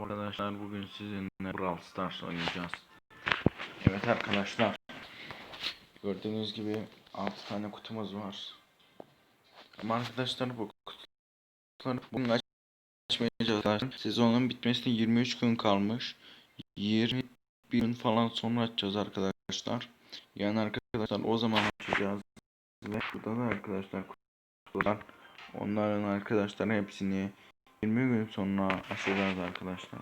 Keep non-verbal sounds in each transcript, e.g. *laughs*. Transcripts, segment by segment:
Merhaba arkadaşlar bugün sizinle Brawl Stars oynayacağız. Evet arkadaşlar. Gördüğünüz gibi 6 tane kutumuz var. Ama arkadaşlar bu kutuları bugün açmayacağız. arkadaşlar. Sezonun bitmesine 23 gün kalmış. 21 gün falan sonra açacağız arkadaşlar. Yani arkadaşlar o zaman açacağız. Ve burada da arkadaşlar kutular. Onların arkadaşlar hepsini 20 gün sonra açacağız arkadaşlar.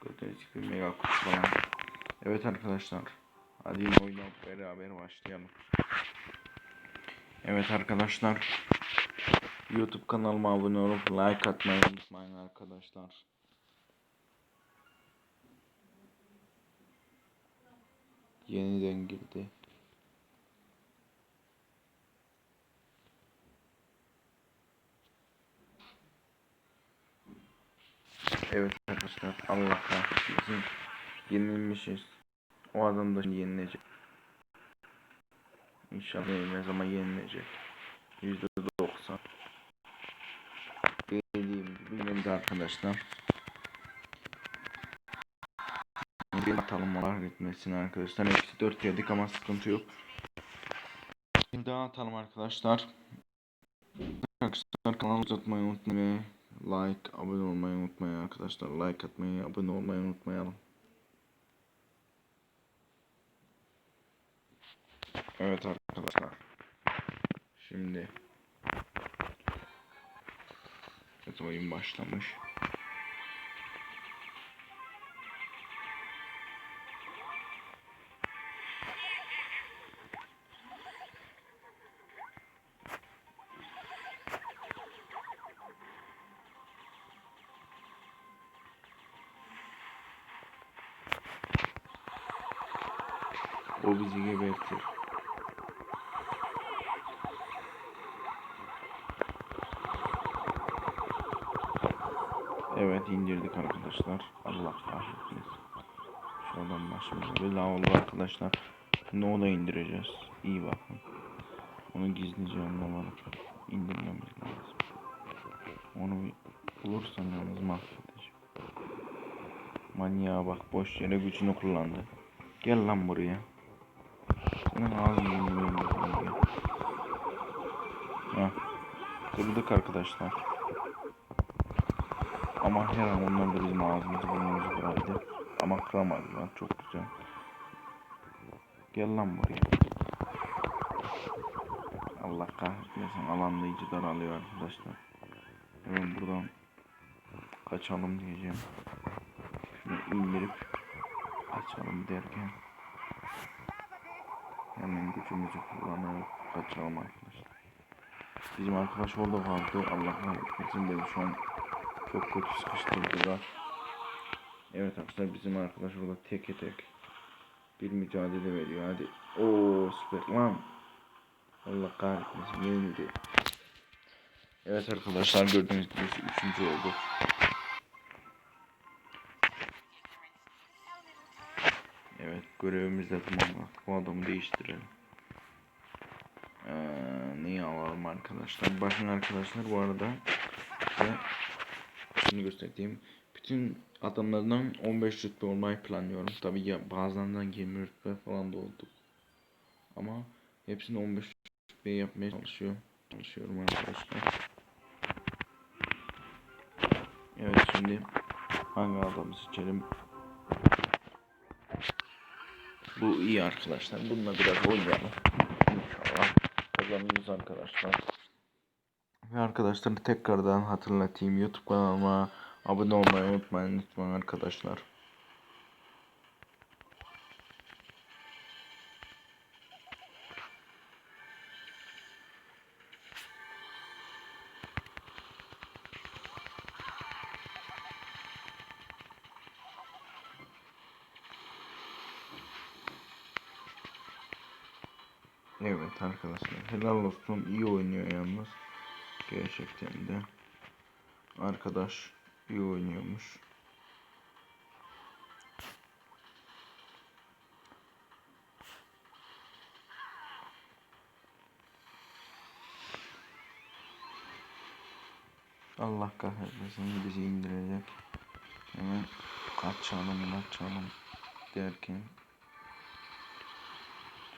Gördüğünüz gibi mega kutu falan. Evet arkadaşlar. Hadi oyuna beraber başlayalım. Evet arkadaşlar. YouTube kanalıma abone olup like atmayı unutmayın arkadaşlar. Yeniden girdi. Evet arkadaşlar Allah kahretsin. Yenilmişiz. O adam da şimdi yenilecek. İnşallah yenilmez ama yenilecek. Yüzde doksan. Dediğim gibi yenildi arkadaşlar. Bir atalım gitmesin arkadaşlar. Hepsi 4 yedik ama sıkıntı yok. Bir daha atalım arkadaşlar. Arkadaşlar kanalı uzatmayı unutmayın. Like, abone olmayı unutmayın arkadaşlar. Like atmayı, abone olmayı unutmayalım. Evet arkadaşlar. Şimdi Evet oyun başlamış. O bizi gebertir. Evet indirdik arkadaşlar. Allah kahretsin. Şu adam başımıza bela oldu arkadaşlar. Şimdi o da indireceğiz. İyi bakın. Onu gizlice anlamadık. İndirmemiz lazım. Onu bir bulursam yalnız mahvedeceğim. Manyağa bak boş yere gücünü kullandı. Gel lan buraya. Senin ağzını yapayım. Heh. Kırdık arkadaşlar. Ama her an onlar da bizim ağzımızı burnumuzu kırardı. Ama kıramadılar. Çok güzel. Gel lan buraya. Allah kahretmesin. Alanda iyice daralıyor arkadaşlar. Hemen buradan kaçalım diyeceğim. Şunu indirip kaçalım derken hemen gücümüzü kullanıp kaçalım arkadaşlar. Bizim arkadaş orada kaldı. Allah kahretmesin beni şu an çok kötü sıkıştırdılar. Evet arkadaşlar bizim arkadaş orada tek tek bir mücadele veriyor. Hadi. Oo süper lan. Allah kahretmesin yenildi. Evet arkadaşlar gördüğünüz gibi üçüncü oldu. Evet görevimiz de tamam. Bu adamı değiştirelim. Ee, neyi alalım arkadaşlar? Bakın arkadaşlar bu arada ve şunu göstereyim. Bütün adamlardan 15 rütbe olmayı planlıyorum. Tabi ya bazılarından 20 rütbe falan da olduk. Ama hepsini 15 rütbe yapmaya çalışıyorum. Çalışıyorum arkadaşlar. Evet şimdi hangi adamı seçelim? Bu iyi arkadaşlar. Bununla biraz oynayalım. İnşallah kazanırız arkadaşlar. Ve arkadaşlar tekrardan hatırlatayım. YouTube kanalıma abone olmayı unutmayın lütfen arkadaşlar. Evet arkadaşlar helal olsun iyi oynuyor yalnız. Gerçekten de. Arkadaş iyi oynuyormuş. Allah kahretmesin bizi indirecek. Hemen kaçalım kaçalım derken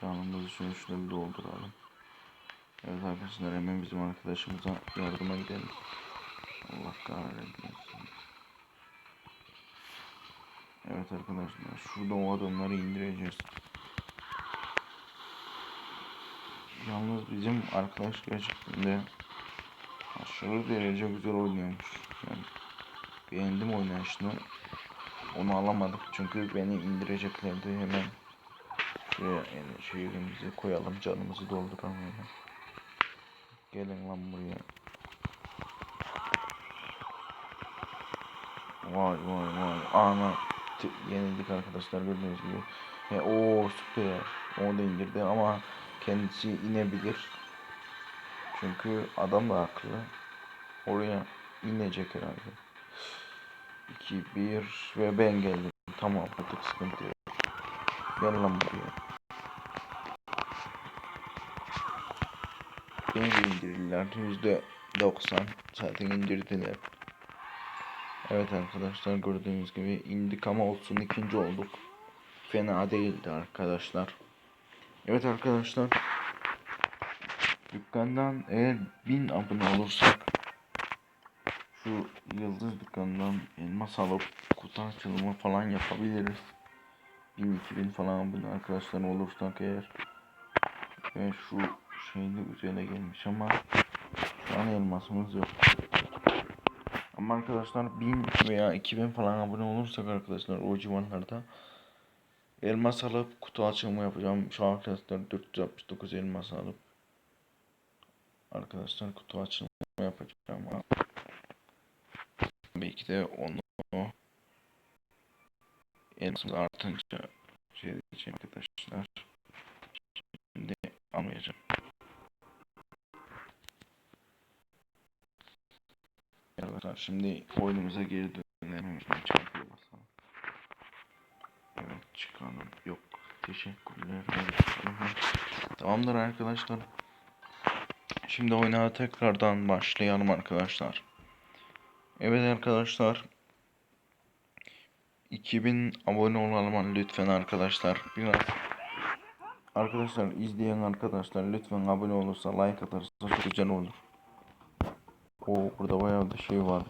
canımızı şöyle şöyle bir dolduralım. Evet arkadaşlar hemen bizim arkadaşımıza yardıma gidelim. Allah kahretmesin. Evet arkadaşlar şurada o adamları indireceğiz. Yalnız bizim arkadaş gerçekten aşırı derece güzel oynuyormuş. Yani beğendim oynayışını. Onu alamadık çünkü beni indireceklerdi hemen. Şuraya yani şehrimizi koyalım canımızı hemen. Gelin lan buraya. Vay vay vay. Ana. Yenildik arkadaşlar gördüğünüz gibi. He, o süper. Onu da indirdi ama kendisi inebilir. Çünkü adam da haklı. Oraya inecek herhalde. 2 1 ve ben geldim. Tamam artık sıkıntı yok. Gel lan buraya. Beni de indirirler. Yüzde 90 zaten indirdiler. Evet arkadaşlar gördüğünüz gibi indik ama olsun ikinci olduk. Fena değildi arkadaşlar. Evet arkadaşlar. Dükkandan eğer 1000 abone olursak şu yıldız dükkanından elmas alıp kutu açılımı falan yapabiliriz. 1000 2000 falan abone arkadaşlar olursak eğer ve şu şeyde üzerine gelmiş ama şu an elmasımız yok. Ama arkadaşlar 1000 veya 2000 falan abone olursak arkadaşlar o civarlarda elmas alıp kutu açılımı yapacağım. Şu arkadaşlar 469 elmas alıp arkadaşlar kutu açılımı yapacağım belki de onu elmasımız artınca şey diyeceğim arkadaşlar. Şimdi almayacağım. Arkadaşlar şimdi oyunumuza geri dönelim. Evet çıkalım. Yok. Teşekkürler. Tamamdır arkadaşlar. Şimdi oyuna tekrardan başlayalım arkadaşlar. Evet arkadaşlar. 2000 abone olalım lütfen arkadaşlar. Biraz Arkadaşlar izleyen arkadaşlar lütfen abone olursa like atarsa çok güzel olur. O burada bayağı da şey var.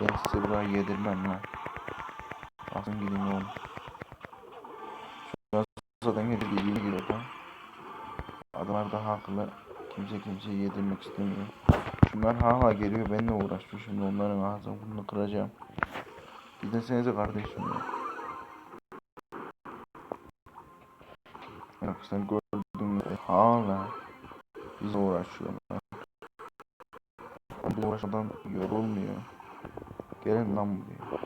Ben size burayı yedirmem lan. Asın gidin oğlum. Şu an zaten yedirdi iyi gidiyor ha. Adamlar da haklı. Kimse kimseye yedirmek istemiyor. Şunlar hala geliyor benimle uğraşıyor. Şimdi onların ağzını bunu kıracağım. Gidesenize kardeşim ya. Arkadaşlar gördüğünüz gibi hala biz uğraşıyorlar. Bu uğraşmadan yorulmuyor. Gelin lan buraya.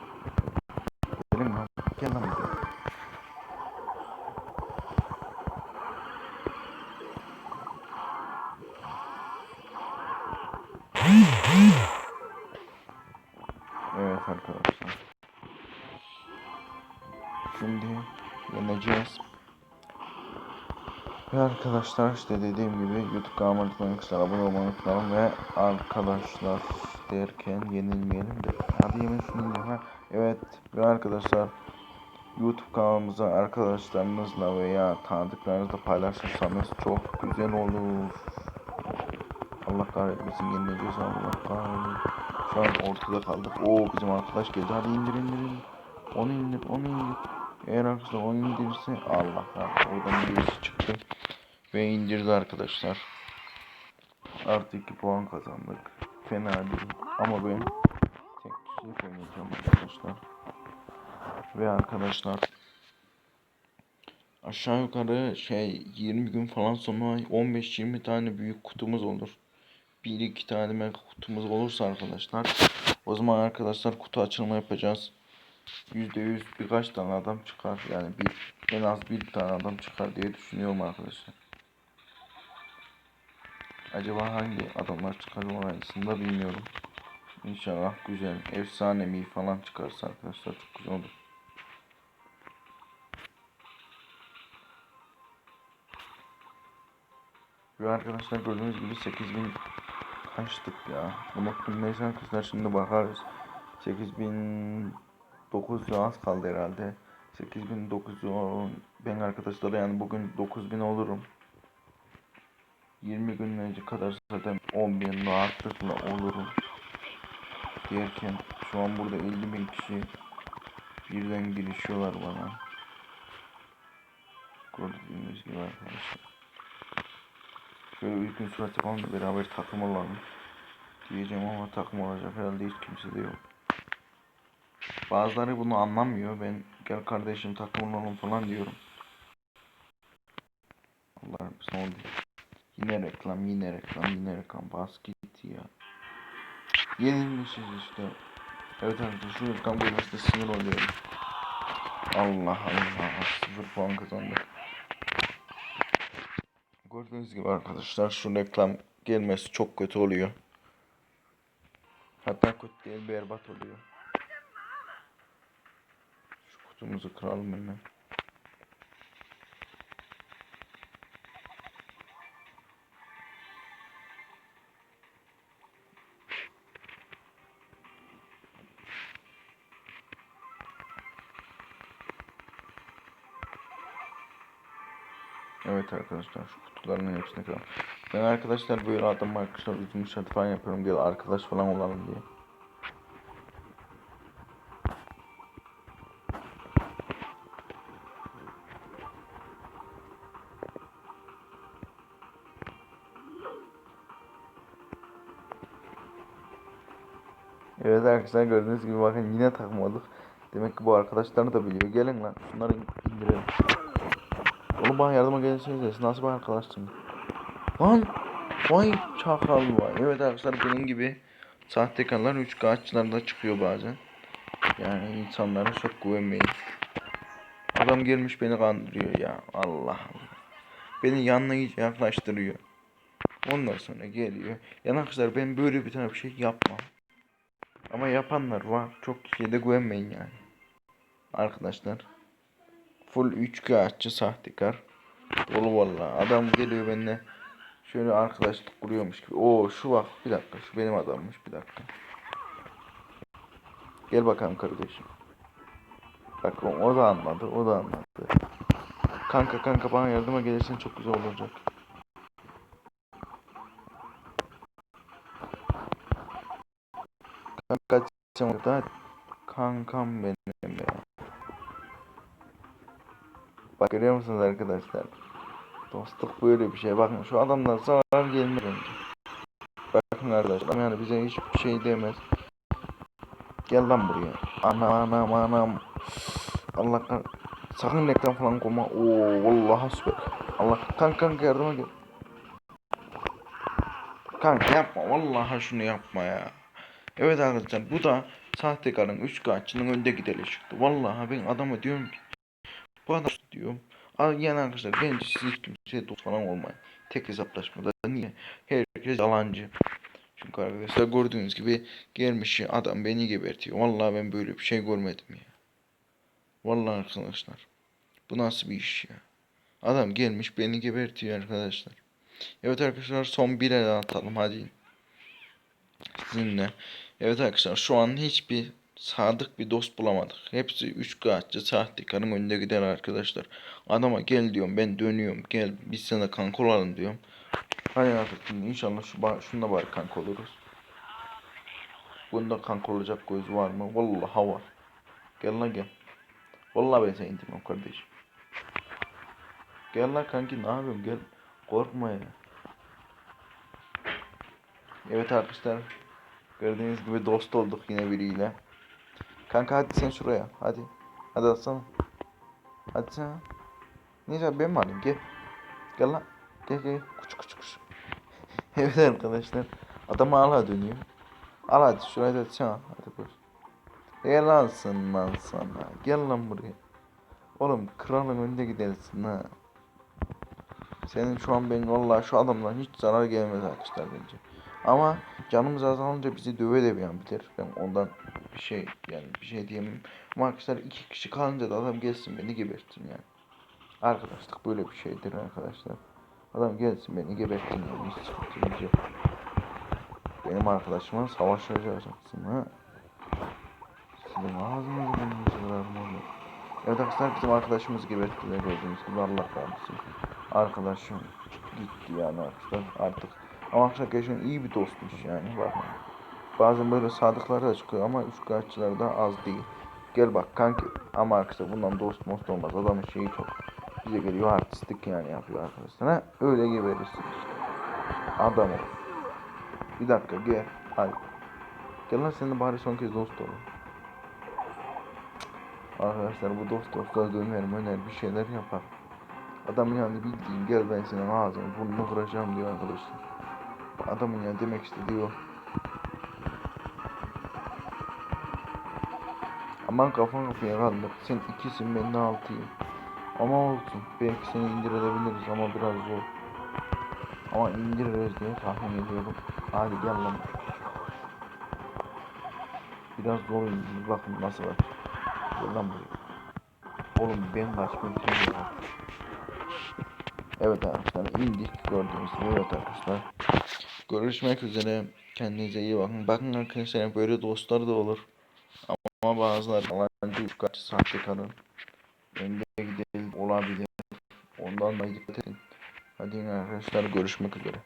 Gelin lan. Gel lan buraya. Arkadaşlar işte dediğim gibi YouTube kanalıma lütfen arkadaşlar abone olmayı unutmayalım ve arkadaşlar derken yenilmeyelim de. Hadi yemin şunu ha evet ve arkadaşlar YouTube kanalımıza arkadaşlarınızla veya tanıdıklarınızla paylaşırsanız çok güzel olur. Allah kahretmesin yenileceğiz Allah kahretmesin. Şu an ortada kaldık. O bizim arkadaş geldi. Hadi indir indir indir. Onu indir onu indir. Eğer arkadaşlar onu indirirse Allah kahretsin. Oradan birisi çıktı ve indirdi arkadaşlar. Artı 2 puan kazandık. Fena değil. Ama ben tek kişilik oynayacağım arkadaşlar. Ve arkadaşlar aşağı yukarı şey 20 gün falan sonra 15-20 tane büyük kutumuz olur. 1-2 tane mega kutumuz olursa arkadaşlar o zaman arkadaşlar kutu açılma yapacağız. %100 birkaç tane adam çıkar. Yani bir en az bir tane adam çıkar diye düşünüyorum arkadaşlar. Acaba hangi adamlar çıkar orasında bilmiyorum. İnşallah güzel. Efsane mi falan çıkarsa arkadaşlar çok güzel olur. Ve arkadaşlar gördüğünüz gibi 8000 kaçtık ya? Unuttum neyse arkadaşlar şimdi bakarız. 8900 az kaldı herhalde. 8910 ben arkadaşlar yani bugün 9000 olurum. 20 gün önce kadar zaten 10.000 rahatlıkla olurum. Derken şu an burada 50 bin kişi birden girişiyorlar bana. Gördüğünüz gibi arkadaşlar. Şöyle uygun surat yapalım da beraber takım olalım. Diyeceğim ama takım olacak herhalde hiç kimse de yok. Bazıları bunu anlamıyor. Ben gel kardeşim takım olalım falan diyorum. Allah'ım ne oldu? Yine reklam, yine reklam, yine reklam. Bas git ya. Yenilmişiz işte. Evet arkadaşlar şu reklam görmesine sinir oluyorum. Allah Allah. Sıfır puan kazandık. Gördüğünüz gibi arkadaşlar şu reklam gelmesi çok kötü oluyor. Hatta kötü değil berbat oluyor. Şu kutumuzu kıralım hemen. Evet arkadaşlar şu kutuların hepsini kıralım. Ben arkadaşlar böyle adam arkadaşlar üzüm şart falan yapıyorum diye arkadaş falan olalım diye. Evet arkadaşlar gördüğünüz gibi bakın yine takmadık. Demek ki bu arkadaşlar da biliyor. Gelin lan şunları indirelim. Oğlum bana yardıma gelirseniz nasıl bir arkadaşsınız? Lan! Vay çakal vay. Evet arkadaşlar benim gibi sahtekarlar 3 açılarda çıkıyor bazen. Yani insanlara çok güvenmeyin. Adam gelmiş beni kandırıyor ya. Allah. Beni yanına yaklaştırıyor. Ondan sonra geliyor. Ya arkadaşlar ben böyle bir tane bir şey yapmam. Ama yapanlar var. Çok kişiye de güvenmeyin yani. Arkadaşlar. Full 3 aççı sahtekar. Dolu vallahi. Adam geliyor benimle şöyle arkadaşlık kuruyormuş gibi. Oo şu bak bir dakika şu benim adammış bir dakika. Gel bakalım kardeşim. Bak o, da anladı o da anladı. Kanka kanka bana yardıma gelirsen çok güzel olacak. Kanka da kankam benim Bak görüyor musunuz arkadaşlar? Dostluk böyle bir şey. Bakın şu adamlar zarar gelmez bence. Bakın arkadaşlar yani bize hiçbir şey demez. Gel lan buraya. Ana anam anam. Allah kan. Sakın reklam falan koyma. Oo vallahi süper. Allah kanka kanka yardıma gel. Kanka yapma vallahi şunu yapma ya. Evet arkadaşlar bu da sahtekarın 3 kaçının önde gideli çıktı. Vallahi ben adama diyorum ki bu adam diyorum. Yani arkadaşlar bence siz hiç kimseye dost falan olmayın. Tek hesaplaşmada niye? Herkes yalancı. Çünkü arkadaşlar gördüğünüz gibi gelmiş adam beni gebertiyor. Vallahi ben böyle bir şey görmedim ya. Vallahi arkadaşlar. Bu nasıl bir iş ya? Adam gelmiş beni gebertiyor arkadaşlar. Evet arkadaşlar son bir el atalım hadi. Sizinle. Evet arkadaşlar şu an hiçbir sadık bir dost bulamadık. Hepsi üç kağıtçı sahtekarın önünde gider arkadaşlar. Adama gel diyorum ben dönüyorum gel biz sana kanka olalım diyorum. Hadi artık inşallah şu ba şunda bari kanka oluruz. Bunda kanka olacak göz var mı? Vallahi var. Gel lan gel. Vallahi ben seni indirmem kardeşim. Gel lan kanki ne yapıyorsun gel. Korkma ya. Evet arkadaşlar. Gördüğünüz gibi dost olduk yine biriyle. Kanka hadi sen şuraya. Hadi. Hadi atsana. Hadi sen. Neyse ben mi alayım? Gel. Gel lan. Gel gel. Kuş kuş kuş. *laughs* evet arkadaşlar. Adam hala dönüyor. Al hadi şuraya da atsana. Hadi koş. Gel alsın lan sana. Gel lan buraya. Oğlum kralın önünde gidersin ha. Senin şu an ben vallahi şu adamdan hiç zarar gelmez arkadaşlar bence. Ama canımız azalınca bizi döve de bir an biter. Ben ondan bir şey yani bir şey diyemem. Ama arkadaşlar iki kişi kalınca da adam gelsin beni gebertin yani. Arkadaşlık böyle bir şeydir arkadaşlar. Adam gelsin beni gebertin yani hiç sıkıntı yok. benim arkadaşıma savaşacaksın ha. Sizin ağzınızı burnunu kırarım oğlum. Evet arkadaşlar bizim arkadaşımız geberttiler gördüğünüz gibi Allah kahretsin. Arkadaşım gitti yani arkadaşlar artık. Ama gerçekten iyi bir dostmuş yani bakın. Bazen böyle sadıklar da çıkıyor ama üst kaççılar da az değil. Gel bak kanki ama arkadaşlar bundan dost most olmaz adamın şeyi çok. Bize geliyor artistik yani yapıyor arkadaşlar. Öyle geberirsin işte. Adamı. Bir dakika gel. Hadi. Gel lan seninle bari son kez dost olalım. Arkadaşlar bu dost dostlar döner möner bir şeyler yapar. Adam yani bildiğin gel ben senin ağzını burnunu kıracağım diyor arkadaşlar. Adamın yani demek istediği o. Aman kafan kafaya kaldık. Sen ikisin ben de altıyım. Ama olsun. Belki seni indirebiliriz ama biraz zor. Ama indiririz diye tahmin ediyorum. Hadi gel lan. Biraz zor indir. Bakın nasıl var. Gel lan buraya. Oğlum ben kaçmayayım sen de kaç. Evet arkadaşlar indik gördüğünüz gibi evet arkadaşlar. Görüşmek üzere. Kendinize iyi bakın. Bakın arkadaşlar böyle dostlar da olur. Ama bazıları yalancı kaç sahte kadın. Önde gidelim olabilir. Ondan da dikkat edin. Hadi arkadaşlar görüşmek üzere.